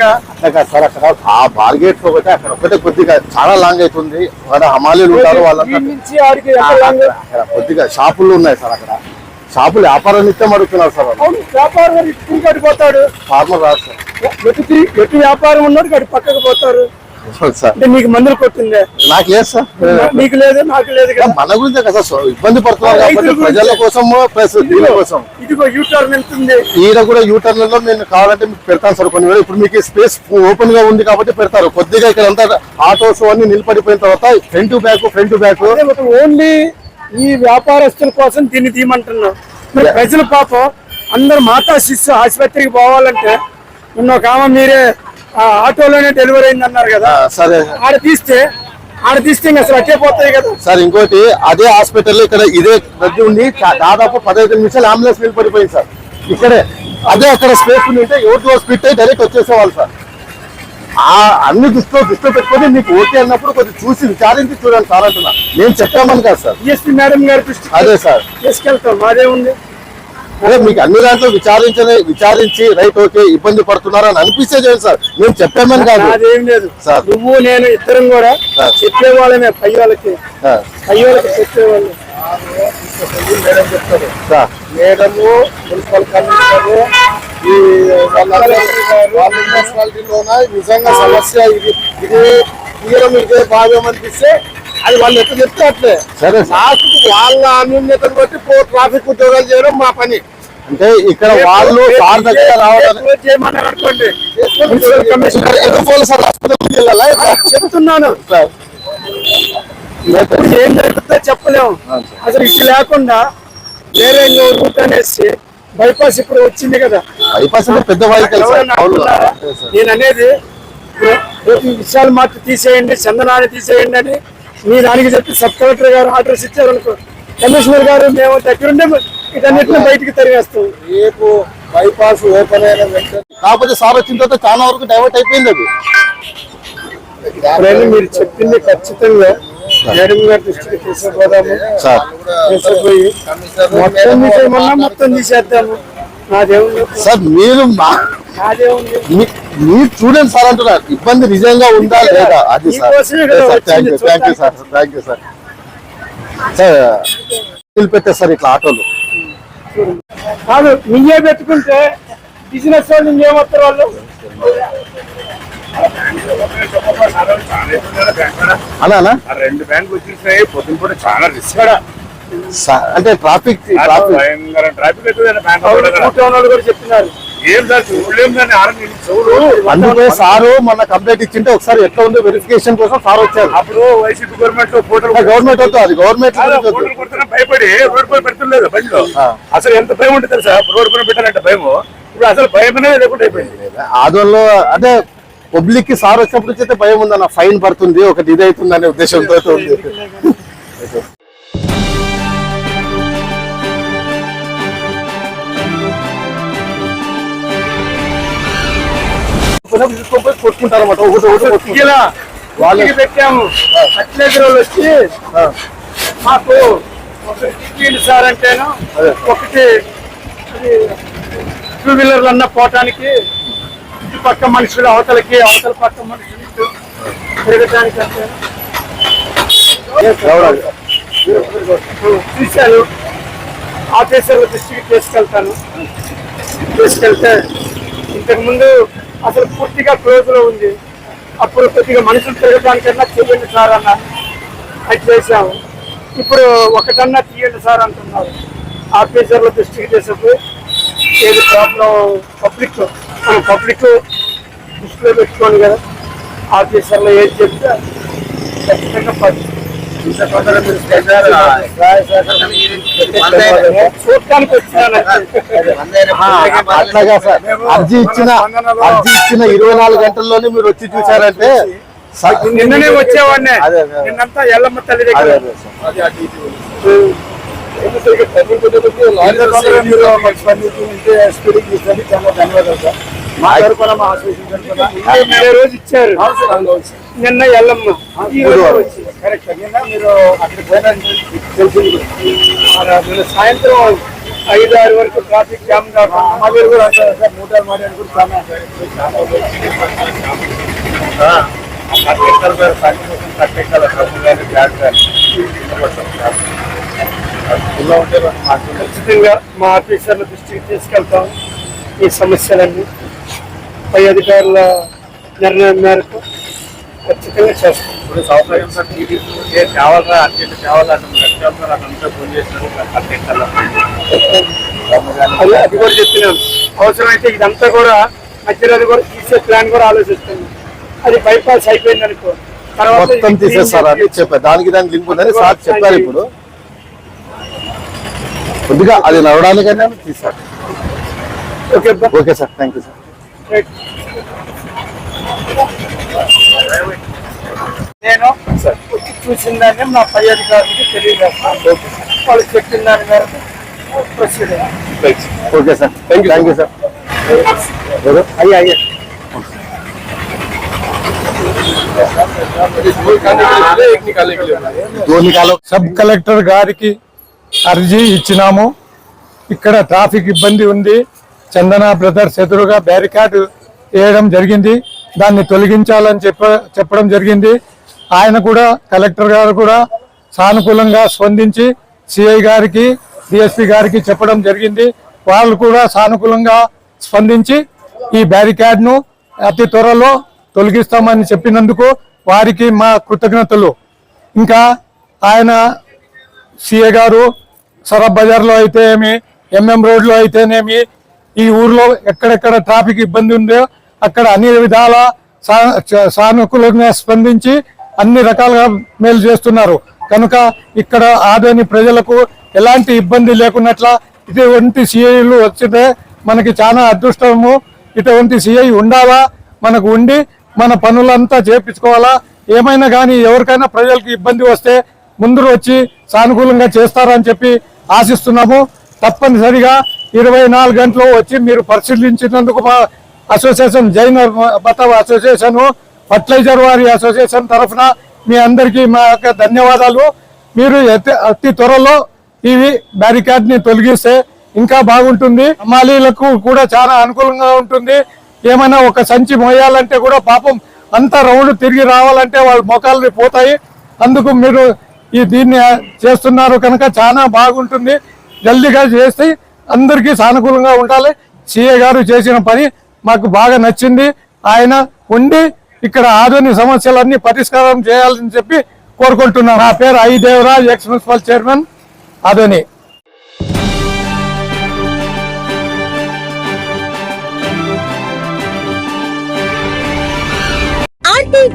ఇంకా అట్లా సార్ అక్కడ ఆ బార్గేట్ ఒకటి అక్కడ ఒకటే కొద్దిగా చాలా లాంగ్ అవుతుంది. అక్కడ హమాలీలు ఉంటారు వాళ్ళంతా. కొద్దిగా షాపులు ఉన్నాయి సార్ అక్కడ. షాపులు వ్యాపారం నిత్యం అడుగుతున్నారు సార్ వ్యాపారం గారు ఇటు తిరిగి అటు పోతాడు. ఫార్మర్ రాదు సార్. ఎటు వ్యాపారం ఉన్నాడు అటు పక్కకు పోతారు. అంటే నీకు మందులు కొట్టిందే? నాకు లేదు సార్. నీకు లేదు నాకు లేదు కదా? మన గురించే కదా సార్. ఇబ్బంది పడుతున్నారు. ప్రజల కోసము ప్లస్ దీని కోసం ఇదిగో యూ టర్న్ ఎంత ఉంది ఈడ కూడా యూటర్న్లో నేను కావాలంటే మీకు పెడతాను సార్. కొన్ని ఇప్పుడు మీకు స్పేస్ ఓపెన్గా ఉంది కాబట్టి పెడతారు. కొద్దిగా ఇక్కడ అంతా ఆటోస్ అన్ని నిలబడిపోయిన తర్వాత front back front back only ఈ వ్యాపారస్తుల కోసం దీన్ని తీయమంటున్నాం. మరి ప్రజల పాపం అందరు మాతా శిశు ఆసుపత్రికి పోవాలంటే నిన్న ఒక ఆమె మీరే ఆటోలోనే డెలివరీ అయింది అన్నారు కదా సరే. ఆడ తీస్తే ఆడ తీస్తే అసలు అట్టే పోతాయి కదా. సార్ ఇంకోటి అదే హాస్పిటల్ ఇక్కడ ఇదే రద్దీ ఉండి దాదాపు పదహైదు నిమిషాలు అంబులెన్స్ నిలబడిపోయింది సార్. ఇక్కడే అదే అక్కడ స్పేస్ ఉంటే ఎవరితో స్పిట్ అయి డైరెక్ట్ వచ్చేసేవాళ్ళు సార్. ఆ అన్ని దృష్టిలో దృష్టిలో పెట్టుకొని మీకు ఓకే అన్నప్పుడు కొంచెం చూసి విచారించి చూడండి సార్ అంటున్నా. నేను చెప్పామని కాదు సార్. డిఎస్పీ మేడం గారి అదే సార్. తీసుకెళ్తాం. మాదే ఉంది. మీకు అన్ని దాంట్లో విచారించని విచారించి రైట్ ఓకే ఇబ్బంది పడుతున్నారు అని అనిపిస్తే చేయండి సార్. నేను చెప్పామని కాదు. అదేం లేదు. సార్. నువ్వు నేను ఇద్దరం కూడా. చెప్పేవాళ్ళమే పై వాళ్ళకి. పై వాళ్ళకి చెప్పేవాళ్ళు సార్. మేడము మున్సిపల్ కమిషనర్ ఈ వాళ్ళందరూ వాళ్ళ మున్సిపాలిటీలోన నిజంగా సమస్య ఇది. ఇది తీరం ఇదే భావ్యం అనిపిస్తే అది వాళ్ళు ఎట్లా చెప్తే అట్లే. సరే. లాస్ట్ వాళ్ళ అన్యూన్యతను బట్టి పో ట్రాఫిక్ ఉద్యోగాలు చేయడం మా పని. అంటే ఇక్కడ వాళ్ళు సార్ దగ్గర రావడానికి చెప్తున్నాను. ఎప్పుడు ఏం జరుగుతుందో చెప్పలేము. అసలు ఇటు లేకుండా వేరే రూట్ అనేసి బైపాస్ ఇప్పుడు వచ్చింది కదా. బైపాస్ పెద్ద. నేను అనేది విశాల్ మార్ట్ తీసేయండి చందనాన్ని తీసేయండి అని మీ దానికి చెప్పి సబ్ కలెక్టర్ గారు ఆర్డర్స్ ఇచ్చారనుకో కమిషనర్ గారు మేము దగ్గరుండే వీటన్నిటిని బయటికి తరివేస్తాం. రేపు బైపాస్ ఓపెన్ అయిన వెంటనే కాకపోతే సార్ వచ్చిన తర్వాత చాలా వరకు డైవర్ట్ అయిపోయింది అది. ఇప్పుడైనా మీరు చెప్పింది ఖచ్చితంగా మేడం గారి దృష్టికి తీసుకుపోదాము. సార్. తీసుకుపోయి కమిషనర్ మొత్తం తీసేయమన్నా మొత్తం తీసేద్దాము. నాదేముంది సార్ మీరు నాదేముంది మీరు చూడండి సార్ అంటున్నారు. ఇబ్బంది నిజంగా ఉందా లేదా అది sir. Thank you thank you sir thank you sir. Sir నిలిపెట్టారు sir ఇట్లా ఆటోలు. కాదు నిన్నే పెట్టుకుంటే బిజినెస్ వాళ్ళు ఇంకేమవుతారు వాళ్ళు? అలా అలా? ఆ రెండు బ్యాంకులు వచ్చేసినాయి పొద్దున పూట చాలా రిస్క్ అంటే ట్రాఫిక్ ట్రాఫిక్ వాళ్ళు కూడా చెప్తున్నారు అందుకే సారు మొన్న కంప్లైంట్ ఇచ్చింటే ఒకసారి ఎట్లా ఉందో వెరిఫికేషన్ కోసం సార్ వచ్చారు. అప్పుడు వైసీపీ గవర్నమెంట్ గవర్నమెంట్ వద్దు అది గవర్నమెంట్ భయపడి రోడ్ పై పెడుతులేదు బండిలో. అసలు ఎంత భయం ఉంటుంది తెలుసా? రోడ్ పైన పెట్టాలంటే భయం ఇప్పుడు అసలు భయం అనేది లేకుండా అయిపోయింది. ఆదోళనలో అంటే పబ్లిక్కి సార్ వచ్చినప్పుడు అయితే భయం ఉందన్న ఫైన్ పడుతుంది ఒకటి ఇది అవుతుంది అనే ఉద్దేశంతో ఉంది. కొట్టుకుంటారు అనమాట ఒకటి ఒకటి. ఇలా వాళ్ళకి పెట్టాము వాళ్ళు వచ్చి మాకు ఒకటి సార్ అంటేను. ఒకటి టూ వీలర్లు అన్న పోవటానికి ఇటు పక్క మనుషులు అవతలకి అవతల పక్క మనుషులు తిరగటానికి అంటే? చూశాను. ఆఫీసర్ల దృష్టికి తీసుకెళ్తాను. తీసుకెళ్తే ఇంతకుముందు అసలు పూర్తిగా క్లోజ్లో ఉంది. అప్పుడు కొద్దిగా మనుషులు తిరగడానికన్నా చేయండి సార్ అన్న అది చేశాము. ఇప్పుడు ఒకటన్నా తీయండి సార్ అంటున్నారు. ఆఫీసర్ల దృష్టికి చేసేప్పుడు ఏది ప్రాబ్లం పబ్లిక్ మనం పబ్లిక్ దృష్టిలో పెట్టుకోండి కదా. ఆఫీసర్లు ఏది చెప్తే ఖచ్చితంగా అట్లాగా సార్ అర్జీ ఇచ్చిన అర్జీ ఇచ్చిన ఇరవై నాలుగు గంటల్లోనే మీరు వచ్చి చూసారంటే నిన్ననే వచ్చేవాడినే. నిన్నంతా ఎల్లమ్మ తల్లి అదే దగ్గర అదే చాలా ధన్యవాదాలు సార్ మా తరపున మా రోజు ఇచ్చారు నిన్న ఎల్లమ్మ ఈ రోజు వచ్చి కరెక్ట్ నిన్న మీరు అక్కడ పోయినా తెలిసింది నిన్న సాయంత్రం ఐదు ఆరు వరకు ట్రాఫిక్ జామ్ కాకుండా మళ్ళీ కూడా అంటారు సార్ మూటాలు మాట్లాడి కూడా చాలా కట్టెక్కలు సార్ సాయంత్రం డబ్బు కానీ బ్యాగ్ కానీ ఖచ్చితంగా మా ఆఫీసర్ల దృష్టికి తీసుకెళ్తాం ఈ సమస్యలన్నీ. పై అధికారుల నిర్ణయం మేరకు ఖచ్చితంగా చేస్తాం. ఇప్పుడు సౌకర్యం సార్ ఏ కావాలా అర్జెంట్ ఫోన్ చేసినారు అది కూడా చెప్తున్నాం అవసరమైతే ఇదంతా కూడా మధ్యలో అది కూడా తీసే ప్లాన్ కూడా ఆలోచిస్తున్నాం. అది బైపాస్ అయిపోయింది అనుకో తర్వాత మొత్తం తీసేస్తారు అని చెప్పారు. దానికి దానికి లింక్ ఉందని సార్ చెప్పారు ఇప్పుడు. కొద్దిగా అది నడవడానికైనా తీసారు ఓకే బా. Okay sir thank you sir right. నేను వచ్చి చూసిన దాన్ని మా పై అధికారులకి తెలియజేస్తాను వాళ్ళు చెప్పిన దాని మేరకు ప్రొసీడ్ అయ్యాం. Okay sir thank you thank you sir అయ్యా అయ్యా ధోని కాలం సబ్ కలెక్టర్ గారికి అర్జీ ఇచ్చినాము. ఇక్కడ ట్రాఫిక్ ఇబ్బంది ఉంది. చందన బ్రదర్స్ ఎదురుగా బ్యారికాడ్ వేయడం జరిగింది. దాన్ని తొలగించాలని చెప్ప చెప్పడం జరిగింది. ఆయన కూడా కలెక్టర్ గారు కూడా సానుకూలంగా స్పందించి సిఐ గారికి డిఎస్పి గారికి చెప్పడం జరిగింది. వాళ్ళు కూడా సానుకూలంగా స్పందించి ఈ బ్యారికాడ్ను అతి త్వరలో తొలగిస్తామని చెప్పినందుకు వారికి మా కృతజ్ఞతలు. ఇంకా ఆయన సీఏ గారు సరబ్ బజార్లో అయితే ఏమి ఎంఎం రోడ్లో అయితేనేమి ఈ ఊర్లో ఎక్కడెక్కడ ట్రాఫిక్ ఇబ్బంది ఉందో అక్కడ అన్ని విధాల సా- సానుకూలంగా స్పందించి అన్ని రకాలుగా మేలు చేస్తున్నారు. కనుక ఇక్కడ ఆదోని ప్రజలకు ఎలాంటి ఇబ్బంది లేకున్నట్ల ఇటువంటి సిఐలు వచ్చితే మనకి చాలా అదృష్టము. ఇటువంటి సిఐ ఉండాలా? మనకు ఉండి మన పనులంతా చేపించుకోవాలా? ఏమైనా కానీ ఎవరికైనా ప్రజలకు ఇబ్బంది వస్తే ముందు వచ్చి సానుకూలంగా చేస్తారని చెప్పి ఆశిస్తున్నాము. తప్పనిసరిగా ఇరవై నాలుగు గంటలు వచ్చి మీరు పరిశీలించినందుకు మా అసోసియేషన్ జైన్ బతావ్ అసోసియేషన్ ఫర్టిలైజర్ వారి అసోసియేషన్ తరఫున మీ అందరికీ మా యొక్క ధన్యవాదాలు. మీరు అతి అతి త్వరలో ఇవి బ్యారికాడ్ని తొలగిస్తే ఇంకా బాగుంటుంది. మాలీలకు కూడా చాలా అనుకూలంగా ఉంటుంది. ఏమైనా ఒక సంచి మోయాలంటే కూడా పాపం అంత రౌండ్ తిరిగి రావాలంటే వాళ్ళ మొఖాలు పోతాయి. అందుకు మీరు ఈ దీన్ని చేస్తున్నారు కనుక చాలా బాగుంటుంది. జల్దీగా చేసి అందరికీ సానుకూలంగా ఉండాలి. సిఏ గారు చేసిన పని మాకు బాగా నచ్చింది. ఆయన ఉండి ఇక్కడ ఆధునిక సమస్యలన్నీ పరిష్కారం చేయాలని చెప్పి కోరుకుంటున్నాను నా పేరు I Devaraj ex municipal chairman Adhuni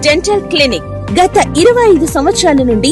dental clinic గత ఇరవై ఐదు సంవత్సరాల నుండి